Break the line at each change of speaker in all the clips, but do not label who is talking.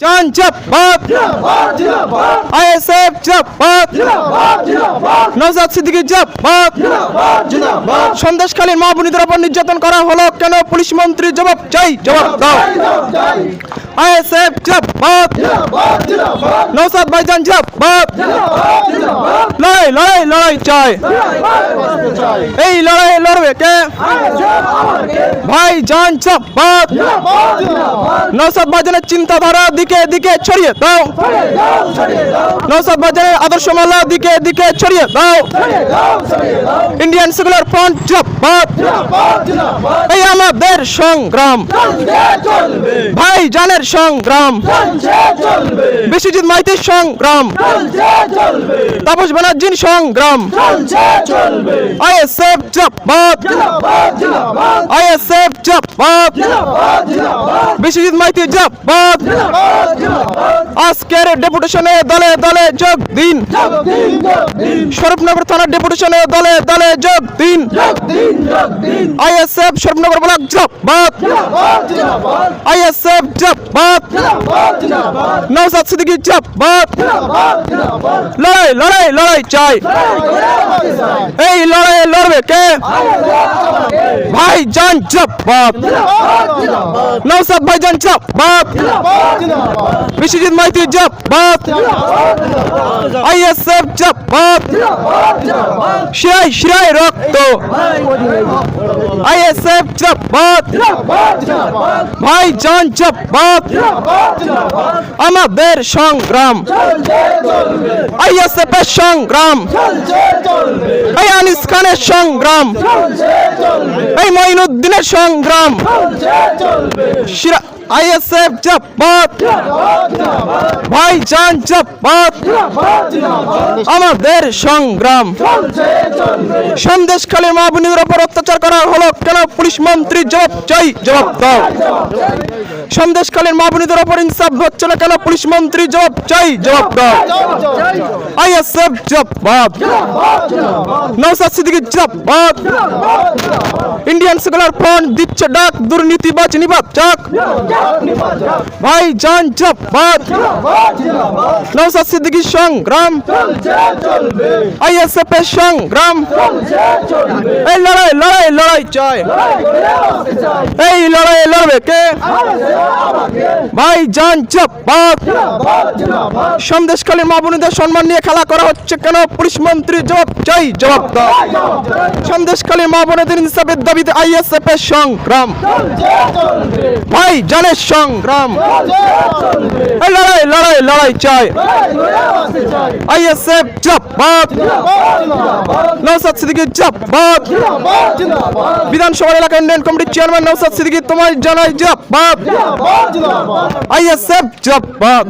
চান চাপাত আইএসএফ চাপাত নওজাদ সিদ্দিকী চাপাত সন্দেশখালীর মা বোনীদের উপর নির্যাতন করা হলো কেন পুলিশ মন্ত্রী জবাব চাই জবাব দাও আইএসএফ চাপাত নওসাদ ভাইজান চাপাত লড়াই লড়াই লড়াই চাই এই লড়াই, লড়বে কে? ভাই, জান চাপাত নওসাদ ভাইজানের চিন্তাধারা দিকে দিকে ছড়িয়ে দাও। নওসাদ ভাইজানের আদর্শ মালা দিকে দিকে ছড়িয়ে দাও। ইন্ডিয়ান সেকুলার ফ্রন্ট, জিন্দাবাদ। এই আমাদের সংগ্রাম। ভাই, জানের সংগ্রাম। বিশ্বজিৎ মাইতির সংগ্রাম। তাপস ব্যানার্জির সংগ্রাম। আইএসএফ জিন্দাবাদ আইএসএফ জিন্দাবাদ বিশ্বজিৎ মাইতি জিন্দাবাদ আজকের ডেপুটেশনে দলে দলে যোগ দিন। স্বরূপনগর থানার ডেপুটেশনে দলে দলে যোগ দিন। আইএসএফ স্বরূপনগর ব্লক জিন্দাবাদ আইএসএফ জিন্দাবাদ নওসাদ সিদ্দিকী জিন্দাবাদ লড়াই লড়াই লড়াই চাই। এই লড়াই লড়বে কে ভাই জান জিন্দাবাদ নওসাদ ভাইজান জিন্দাবাদ বিশ্বজিৎ মাইতি জিন্দাবাদ আইএসএফ জিন্দাবাদ শিরাই শিরাই রক্ত আইএসএফ জিন্দাবাদ ভাই জান জিন্দাবাদ আমাদের সংগ্রাম আইএসএফ এর সংগ্রাম এই আনিস খানের সংগ্রাম এই মঈনুদ্দিনের সংগ্রাম। আইএসএফ জিন্দাবাদ। ভাই জান জিন্দাবাদ। আমাদের সংগ্রাম। সন্দেশখালী মা বোনদের উপর অত্যাচার করা হলো। কেন পুলিশ মন্ত্রী জবাব চাই? জবাব দাও। সন্দেশখালীর মা বোনদের উপর ইনসাফ হচ্ছে না কেন? পুলিশ মন্ত্রী জবাব চাই, জবাব দাও। আইএসএফ জিন্দাবাদ নওসাদ সিদ্দিকী জিন্দাবাদ ইন্ডিয়ান সেকুলার ফ্রন্ট দিচ্ছে ডাক, দুর্নীতিবাজ নিবাদ চাক ভাই জান জিন্দাবাদ নওসাদ সিদ্দিকী সংগ্রাম। আইএসএফ এর সংগ্রাম। এই লড়াই লড়াই লড়াই চাই। এই লড়াই লড়বে কে? ভাই জান জিন্দাবাদ সন্দেশখালী মা বোনদের সম্মান নিয়ে খেলা করা হচ্ছে কেন? পুলিশ মন্ত্রী জবাব চাই জবাব দাও। সন্দেশখালী মা বোনদের ইনসাফের দাবিতে আইএসএফ এর সংগ্রাম। ভাই জানের সংগ্রাম। লড়াই লড়াই লড়াই চাই। আইএসএফ জিন্দাবাদ নওসাদ সিদ্দিকী জিন্দাবাদ বিধানসভা এলাকা ইন্ডিয়ান কমিটির চেয়ারম্যান নওসাদ সিদ্দিকী তোমায় জানাই জিন্দাবাদ আইএসএফ জিন্দাবাদ।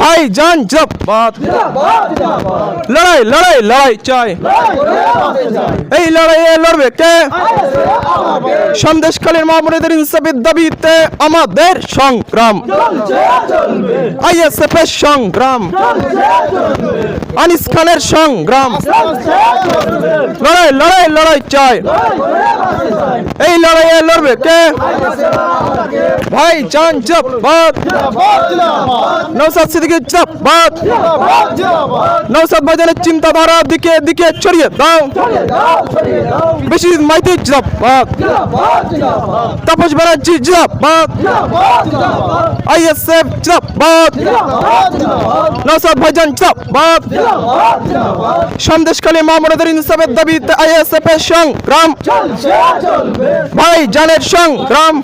ভাই জান জিন্দাবাদ। লড়াই লড়াই লড়াই চাই। এই লড়াইয়ে লড়বে কে? সন্দেশখালীর মামুনেদের ইনসাফের দাবিতে আমাদের সংগ্রাম। আইএসএফ এর সংগ্রাম। আনিস খানের সংগ্রাম। লড়াই লড়াই লড়াই চাই। এই লড়াইয়ে লড়বে কে? ভাই, জান জিন্দাবাদ নৌসাদ সিদ্দিকী জিন্দাবাদ নৌসাদ বাজারের চিন্তাধারা দিকে দিকে ছড়িয়ে দাও। বেশি মাইতি জিন্দাবাদ তাপস ব্যানার্জি জিন্দাবাদ আইএসএফ জিন্দাবাদ নৌসাদ ভাইজান জিন্দাবাদ সন্দেশখালী মামলাদের ইনসাফের দাবিতে আইএসএফ এর সংগ্রাম। ভাই, জানের সংগ্রাম।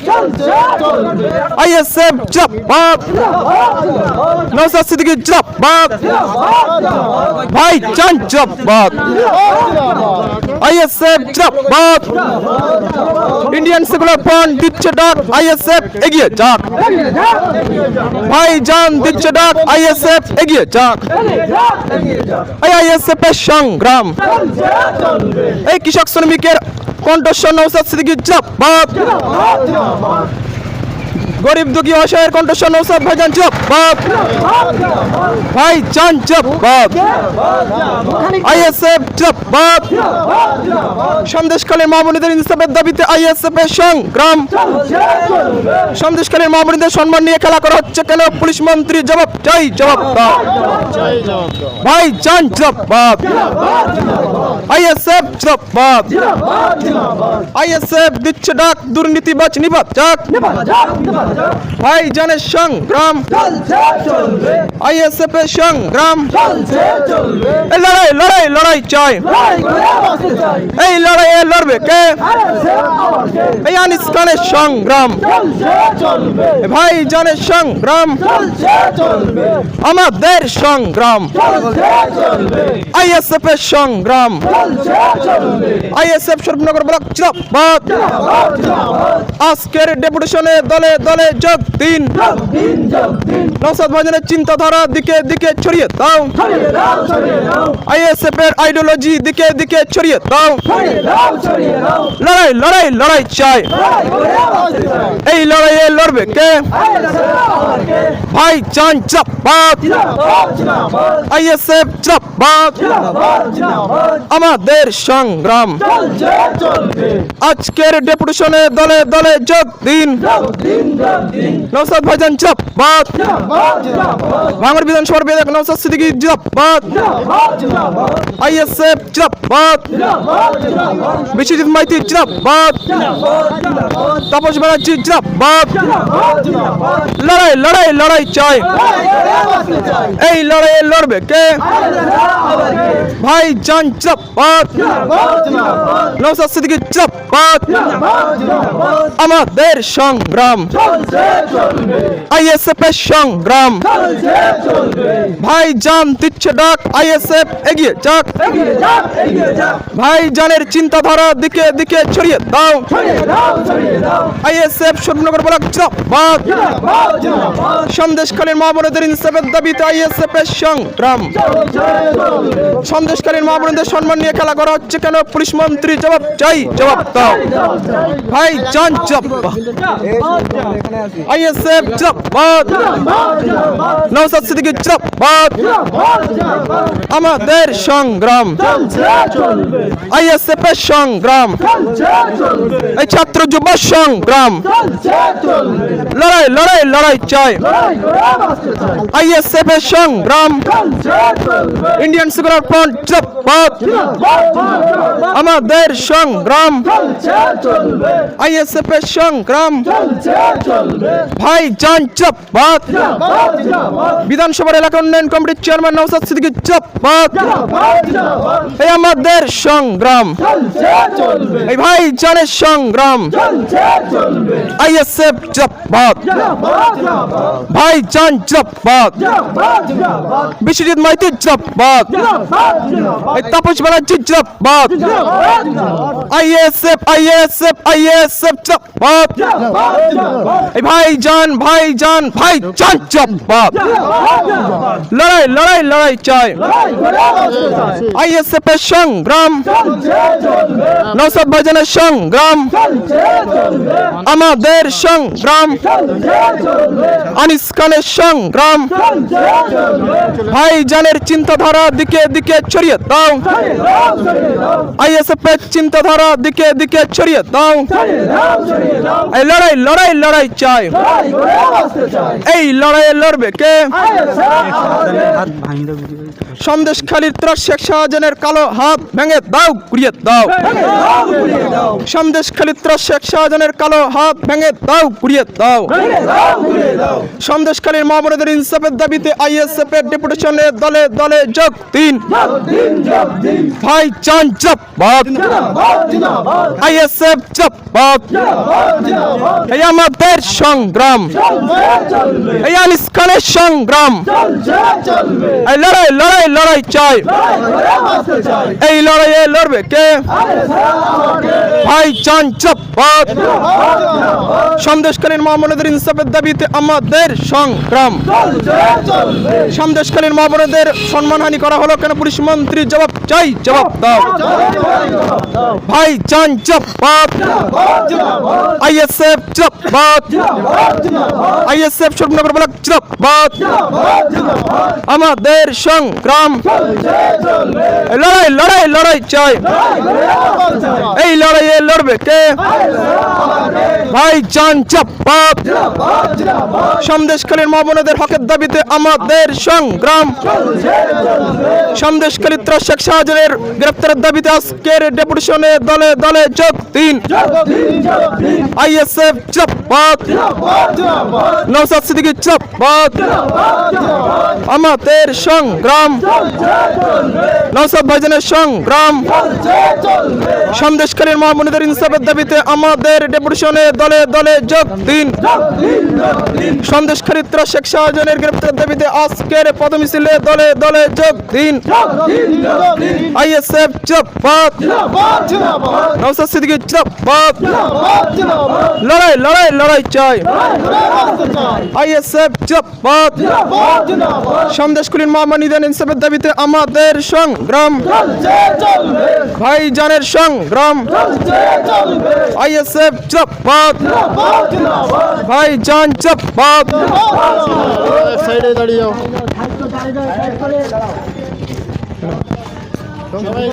আইএসএফ জিন্দাবাদ নৌসাদ সিদ্দিকী জিন্দাবাদ ভাই জান জিন্দাবাদ আইএসএফ জিন্দাবাদ ইন্ডিয়ান সেকুলার ফ্রন্ট দিচ্ছে ডাক আইএসএফ এগিয়ে যাক ভাই জান দিচ্ছে ডাক আইএসএফ এগিয়ে যাক এই আইএসএফ এর সংগ্রাম এই কৃষক শ্রমিকের কণ্ঠস্বর নৌসাদ সিদ্দিকী জিন্দাবাদ গরিব দুঃখী অসহায়ের কণ্ঠস্বর নৌসাদ ভাইজান বাপ ভাই চান বাপ আইএসএফ জবাব সন্দেশকালীন মামুনিদের ইনসাফের দাবিতে আইএসএফ এর সংগ্রাম। সন্দেশকালীন মামুনিদের সম্মান নিয়ে খেলা করা হচ্ছে কেন? পুলিশ মন্ত্রী জবাব চাই জবাব ভাই চান জবাব আইএসএফ জবাব আইএসএফ দিচ্ছে ডাক, দুর্নীতিবাজ নিবাদ যাক ভাই জানের সংগ্রাম। আইএসএফ এর সংগ্রাম। লড়াই লড়াই লড়াই চাই। এই লড়াইয়ে লড়বে কে? এই আনিস খানের সংগ্রাম। ভাই, জানের সংগ্রাম। আমাদের সংগ্রাম। আইএসএফ এর সংগ্রাম। আইএসএফ সর্বনগর ব্লক জিন্দাবাদ। আজকের ডেপুটেশনে দলে দলে যোগ দিন। নৌসাদ ভাইজানের চিন্তাধারা দিকে দিকে ছড়িয়ে দাও। আইএসএফ এর আইডিওলজি দিকে দিকে ছড়িয়ে দাও। লড়াই লড়াই লড়াই চাই। এই লড়াইয়ে লড়বে কে? ভাই চান আইএসএফ আমাদের সংগ্রাম। আজকের ডেপুটেশনে দলে দলে যোগ দিন। নৌসাদ ভাইজান চাপাত। ভাঙর বিধানসভার বিধায়ক নৌসাদ সিদ্দিকী চাপাত। আইএসএফ চাপাত। বিশ্বজিৎ মাইতি চাপাত তাপস ব্যানার্জি চাপাত লড়াই লড়াই লড়াই চাই এই লড়াইয়ে লড়বে কে ভাই জান চাপাত নৌসাদ সিদ্দিকী চাপাত আমাদের সংগ্রাম আইএসএফ এর সংগ্রাম ভাই জান দিচ্ছে ডাক, আইএসএফ এগিয়ে যাক। ভাই জানের চিন্তাধারা দিকে দিকে ছড়িয়ে দাও। আইএসএফ সর্বনগর ব্লক জিন্দাবাদ। সন্দেশকালীন মামুনদের ইনসাফের দাবিতে আইএসএফ এর সংগ্রাম। সন্দেশকালীন মামুনদের সম্মান নিয়ে খেলা করা হচ্ছে কেন? পুলিশ মন্ত্রী জবাব চাই, জবাব দাও। ভাই জান আইএসএফ জবাব নৌসাদ সিদ্দিকী জবাব আমাদের সংগ্রাম। আইএসএফ এর সংগ্রাম। এই ছাত্র যুব সংগ্রাম। লড়াই লড়াই লড়াই চাই। আইএসএফ এর সংগ্রাম। ইন্ডিয়ান সিকিউরিটি ফ্রন্ট জিন্দাবাদ আমাদের সংগ্রাম। আইএসএফ এর সংগ্রাম। ভাই জান জিন্দাবাদ বিধানসভার এলাকা উন্নয়ন কমিটির চেয়ারম্যান নৌসাদ সিদ্দিকী জিন্দাবাদ এই আমাদের সংগ্রাম। এই ভাই জানের সংগ্রাম। আইএসএফ জিন্দাবাদ ভাই জান জিন্দাবাদ বিশ্বজিৎ মাইতি এই তাপস ব্যানার্জি জিন্দাবাদ আইএসএফ আইএসএফ আইএসএফ জিন্দাবাদ এই ভাই জান ভাই জান ভাই জান জিন্দাবাদ লড়াই লড়াই লড়াই চাই। আইএসএফ এর সংগ্রাম নৌসাদ ভাইজানের সংগ্রাম, আমাদের সংগ্রাম, আনিস খানের সংগ্রাম ভাই জানের চিন্তাধারা দিকে দিকে ছড়িয়ে দাও। আইএসএফ এর চিন্তাধারা দিকে দিকে ছড়িয়ে দাও। এই লড়াই লড়াই লড়াই চাই। এই লড়াইয়ে লড়বে কে? সন্দেশ খালির ত্রাস শেখ শাহজাহানের কালো হাত ভেঙে দাও ঘুরিয়ে দাও। সন্দেশ খালির ত্রাস শেখ শাহজাহানের কালো হাত ভেঙে দাও ঘুরিয়ে দাও। সন্দেশকালীর মামলাদের ইনসাফের দাবিতে আইএসএফ এর ডেপুটেশনে দলে দলে যোগ দিন ভাই চান জবাব আইএসএফ জবাব এই আমাদের সংগ্রাম এই আনিস খানের সংগ্রাম এই লড়াই লড়াই লড়াই চাই এই লড়াইয়ে লড়বে কে ভাই চান জবাব জিন্দাবাদ সন্দেশকালীন মামলাদের ইনসাফের দাবিতে আমাদের সংগ্রাম। সন্দেশকালীন মামলাদের সম্মানহানি করা হলো কেন? পুলিশ মন্ত্রী জবাব চাই, জবাব দাও। ভাই চান জবাব। আইএসএফ জবাব। আইএসএফ সুরনগর ব্লক জবাব। আমাদের সংগ্রাম। লড়াই লড়াই লড়াই চাই। এই লড়াইয়ে লড়বে কে? ভাই চান জবাব সন্দেশকালীন মামলাদের হকের দাবিতে আমাদের সংগ্রাম। সন্দেশকালী শেখ শাহজাহানের গ্রেপ্তারের দাবিতে আজকের ডেপুটেশনে দলে দলে যোগ দিন। আইএসএফ চাপাত নৌসাদ সিদ্দিকী চাপাত আমাদের সংগ্রাম। নৌসাদ ভাইজানের সংগ্রাম। সন্দেশকালীন মামুনিদের ইনসাফের দাবিতে আমাদের ডেপুটেশনে দলে দলে যোগ দিন। সন্দেশকারী ত্রাস শেখ শাহজাহানের গ্রেপ্তারের দাবিতে আজকের পদমিছিলে দলে দলে যোগ দিন। আইএসএফ চাপাত নৌসাদ সিদ্দিকী চাপাত লড়াই লড়াই লড়াই চাই। আইএসএফ চাপাত সন্দেশকালীন মামানিদান ইনসাফের দাবিতে আমাদের সংগ্রাম। ভাইজানের সংগ্রাম। আইএসএফ ভাই জান জিন্দাবাদ।
সাইডে দাঁড়িয়ে যাও। সবাই